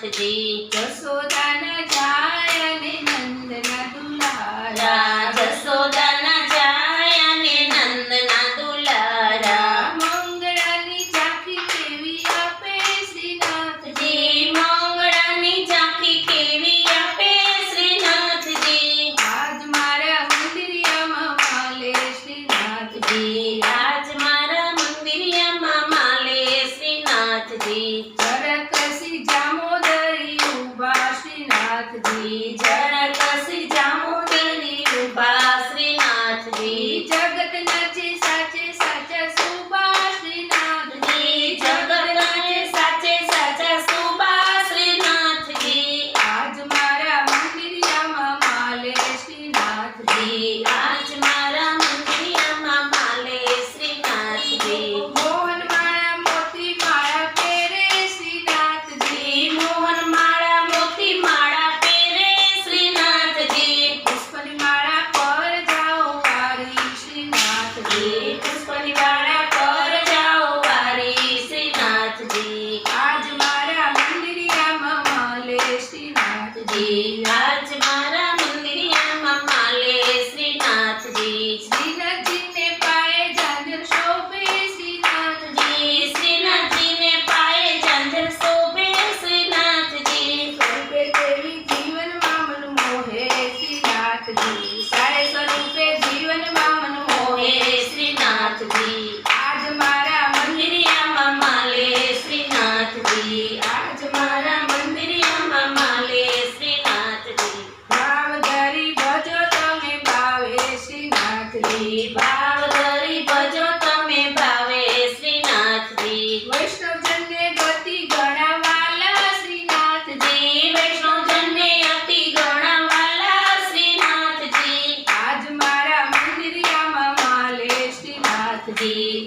नाथ देख सोदन जायन नंदन दुलारा सोदन जायन नंदन दुलारा मंगलानी चाकी केवी आपे श्रीनाथ जी मंगलानी चाकी केवी आपे श्रीनाथ जी आज मारा मंदिरियाમાં માલે શ્રીનાથ जी आज मारा मंदिरियाમાં માલે શ્રીનાથ जी નાથજી જનક શ્રી જામોદરની રૂપા શ્રીનાથજી જગત શ્રી ભાવ ધરી ભજો તમે શ્રીનાથજી. વૈષ્ણવજનને ગતિ ગણાવાલા શ્રીનાથજી. વૈષ્ણવજનને શ્રીનાથજી. આજ મારા મંદિરિયામાં માલે શ્રીનાથજી.